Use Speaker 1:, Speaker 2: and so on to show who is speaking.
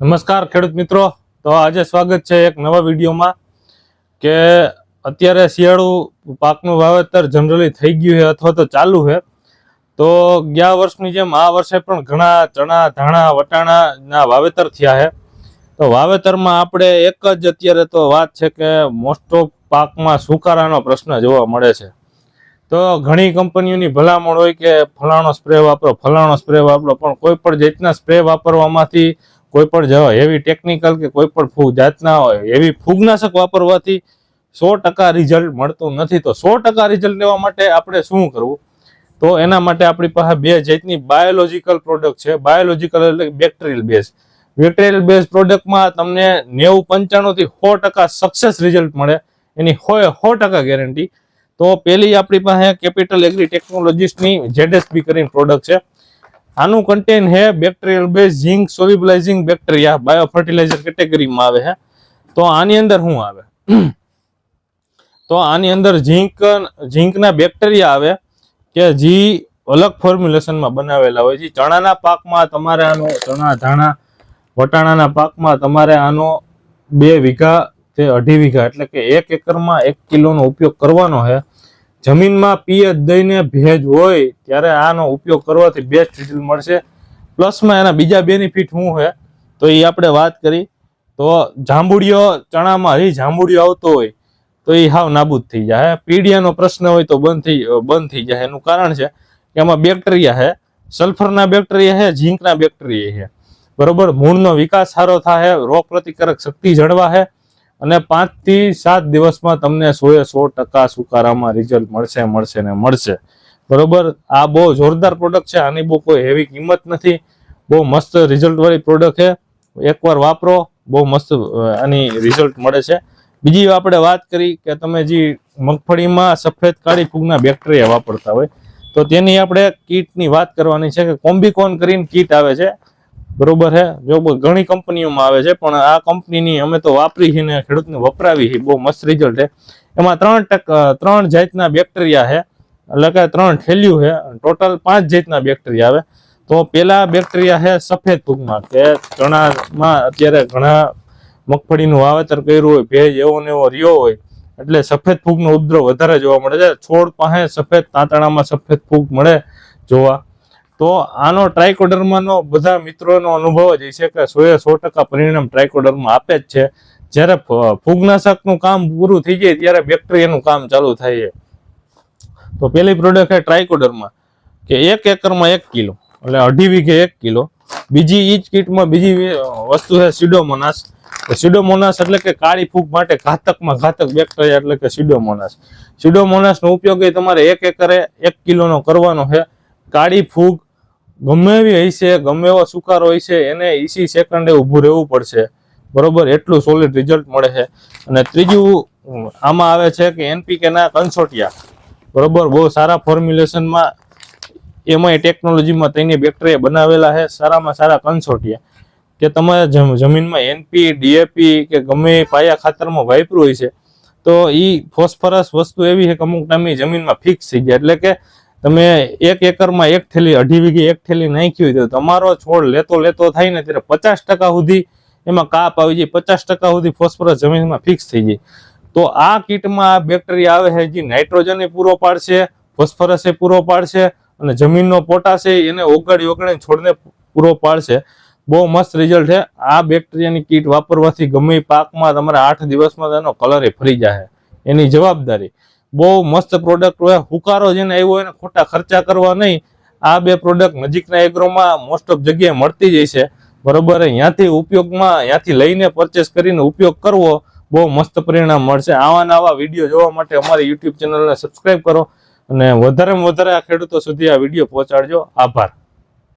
Speaker 1: નમસ્કાર ખેડૂત મિત્રો. તો આજે સ્વાગત છે એક નવા વિડીયોમાં કે અત્યારે શિયાળુ પાકનું વાવેતર જનરલી થઈ ગયું છે અથવા તો ચાલુ છે. તો ગયા વર્ષની જેમ આ વર્ષે પણ ઘણા ચણા, ધાણા, વટાણાના વાવેતર થયા છે. તો વાવેતરમાં આપણે એક જ અત્યારે તો વાત છે કે મોસ્ટ ઓફ પાકમાં સુકારાનો પ્રશ્ન જોવા મળે છે. તો ઘણી કંપનીઓની ભલામણ હોય કે ફલાણો સ્પ્રે વાપરો, ફલાણો સ્પ્રે વાપરો, પણ કોઈ પણ જાતના સ્પ્રે વાપરવામાંથી કોઈ પણ એવી ટેકનિકલ કે કોઈ પણ ફૂગ જાતના હોય, એવી ફૂગનાશક વાપરવાથી સો ટકા રિઝલ્ટ મળતું નથી. તો સો ટકા રિઝલ્ટ લેવા માટે આપણે શું કરવું? તો એના માટે આપણી પાસે બે જાતની બાયોલોજીકલ પ્રોડક્ટ છે. બાયોલોજીકલ એટલે બેક્ટેરિયલ બેઝ બેક્ટેરિયલ બેઝ પ્રોડક્ટમાં તમને નેવું પંચાણુંથી સો ટકા સક્સેસ રિઝલ્ટ મળે. એની હોય સો ટકા ગેરંટી તો પેલી આપણી પાસે કેપિટલ એગ્રી ટેકનોલોજીસની જેડએસબી કરીને પ્રોડક્ટ છે. આનું કન્ટેન હે bacterial base zinc solubilizing bacteria bio fertilizer કેટેગરીમાં આવે છે. તો આની અંદર શું આવે? તો આની અંદર ઝીંક ઝીંકના બેક્ટેરિયા આવે કે જે અલગ ફોર્મ્યુલેશનમાં બનાવેલા હોય છે. ચણાના પાકમાં તમારે આનો, ચણા, ધાણા, વટાણાના પાકમાં તમારે આનો બે વીઘા કે અઢી વીઘા એટલે કે એક એકરમાં એક કિલોનો ઉપયોગ કરવાનો છે. જમીનમાં પીએચ દઈને ભેજ હોય ત્યારે આનો ઉપયોગ કરવાથી બેસ્ટ રિઝલ્ટ મળશે. પ્લસમાં એના બીજા બેનિફિટ શું છે? તો એ આપણે વાત કરી. તો જાંબુડિયો ચણામાં હજી જાંબુડિયો આવતો હોય તો એ હાવ નાબૂદ થઈ જાય. પીડિયાનો પ્રશ્ન હોય તો બંધ થઈ બંધ થઈ જાય. એનું કારણ છે કે એમાં બેક્ટેરિયા છે. સલ્ફરના બેક્ટેરિયા છે ઝીંકના બેક્ટેરિયા છે. બરોબર? મૂળનો વિકાસ સારો થાય રોગ પ્રતિકારક શક્તિ જળવા છે અને પાંચથી સાત દિવસમાં તમને સો એ સો ટકા સુકારામાં રિઝલ્ટ મળશે મળશે ને મળશે. બરોબર? આ બહુ જોરદાર પ્રોડક્ટ છે. આની બહુ કોઈ હેવી કિંમત નથી. બહુ મસ્ત રિઝલ્ટ વાળી પ્રોડક્ટ છે. એકવાર વાપરો, બહુ મસ્ત આની રિઝલ્ટ મળે છે. બીજી આપણે વાત કરી કે તમે જે મગફળીમાં સફેદ કાળી ફૂગના બેક્ટેરિયા વાપરતા હોય, તો તેની આપણે કીટની વાત કરવાની છે કે કોમ્બિકોન કરીને કીટ આવે છે. બરોબર છે જો ઘણી કંપનીઓમાં આવે છે, પણ આ કંપનીની અમે તો વાપરી છે ખેડૂતને વપરાવી છે, બહુ મસ્ત રિઝલ્ટ છે એમાં ત્રણ ટકા ત્રણ જાતના બેક્ટેરિયા છે એટલે કે ત્રણ ઠેલ્યું છે ટોટલ પાંચ જાતના બેક્ટેરિયા આવે. તો પેલા બેક્ટેરિયા છે સફેદ ફૂગમાં કે ચણામાં અત્યારે ઘણા મગફળીનું વાવેતર કર્યું હોય, ભેજ એવો ને એવો રહ્યો હોય, એટલે સફેદ ફૂગનો ઉપદ્રવ વધારે જોવા મળે છે. છોડ પાસે સફેદ તાંતણામાં સફેદ ફૂગ મળે જોવા. તો આનો ટ્રાયકોડર્માનો બધા મિત્રોનો અનુભવ જ છે કે સો એ સો ટકા પરિણામ ટ્રાયકોડર્મા આપે જ છે. જ્યારે ફૂગનાશકનું કામ પૂરું થઈ જાય ત્યારે બેક્ટેરિયાનું કામ ચાલુ થાય છે તો પેલી પ્રોડક્ટ છે ટ્રાયકોડર્મા કે એક એકરમાં એક કિલો, એટલે અઢી વીઘે એક કિલો. બીજી ઈ કીટમાં બીજી વસ્તુ છે સિડોમોનાસ સિડોમોનાસ એટલે કે કાળી ફૂગ માટે ઘાતકમાં ઘાતક બેક્ટેરિયા એટલે કે સિડોમોનાસ સિડોમોનાસનો ઉપયોગ એ તમારે એક એકરે એક કિલોનો કરવાનો છે કાળી ફૂગ ગમે એવી હશે ગમે એવો સુકારો છે, એને ઈસી સેકન્ડે ઊભું રહેવું પડશે. બરોબર? એટલું સોલિડ રિઝલ્ટ મળે છે. અને ત્રીજું, આમાં આવે છે કે એનપીકે ના કન્સોટિયા. બરોબર? બહુ સારા ફોર્મ્યુલેશનમાં એમાં ટેકનોલોજીમાં તેની બેક્ટેરિયા બનાવેલા છે, સારામાં સારા કન્સોટિયા. કે તમારે જમીનમાં એનપી ડીએપી કે ગમે પાયા ખાતરમાં વાપર્યું હોય છે, તો એ ફોસ્ફરસ વસ્તુ એવી છે કે અમુક ટાઈમે જમીનમાં ફિક્સ થઈ જાય. એટલે કે તમે એક એકરમાં એક થેલી, અઢી વીઘી એક થેલી નાખી હોય તો તમારો છોડ લેતો લેતો થાય ને ત્યારે પચાસ ટકા સુધી એમાં કાપ આવી જાય. પચાસ ટકા સુધી ફોસ્ફરસ જમીનમાં ફિક્સ થઈ જાય. તો આ કીટમાં બેક્ટેરિયા આવે છે, જે નાઇટ્રોજન પૂરો પાડશે ફોસ્ફરસ એ પૂરો પાડશે અને જમીનનો પોટાશ છે એને ઓગાળી ઓગાળી છોડને પૂરો પાડશે. બહુ મસ્ત રિઝલ્ટ છે. આ બેક્ટેરિયાની કીટ વાપરવાથી ગમે પાકમાં તમારા આઠ દિવસમાં તેનો કલર એ ફરી જાય એની જવાબદારી. બહુ મસ્ત પ્રોડક્ટ હોય, હુકારો જેને આવ્યો એને ખોટા ખર્ચા કરવા નહીં. આ બે પ્રોડક્ટ નજીકના એગ્રોમાં મોસ્ટ ઓફ જગ્યાએ મળતી જ છે. બરોબર ત્યાંથી ઉપયોગમાં ત્યાંથી લઈને પરચેસ કરીને ઉપયોગ કરવો બહુ મસ્ત પરિણામ મળશે. આવા નવા વીડિયો જોવા માટે અમારી યુટ્યુબ ચેનલને સબસ્ક્રાઈબ કરો અને વધારેમાં વધારે આ ખેડૂતો સુધી આ વીડિયો પહોંચાડજો. આભાર.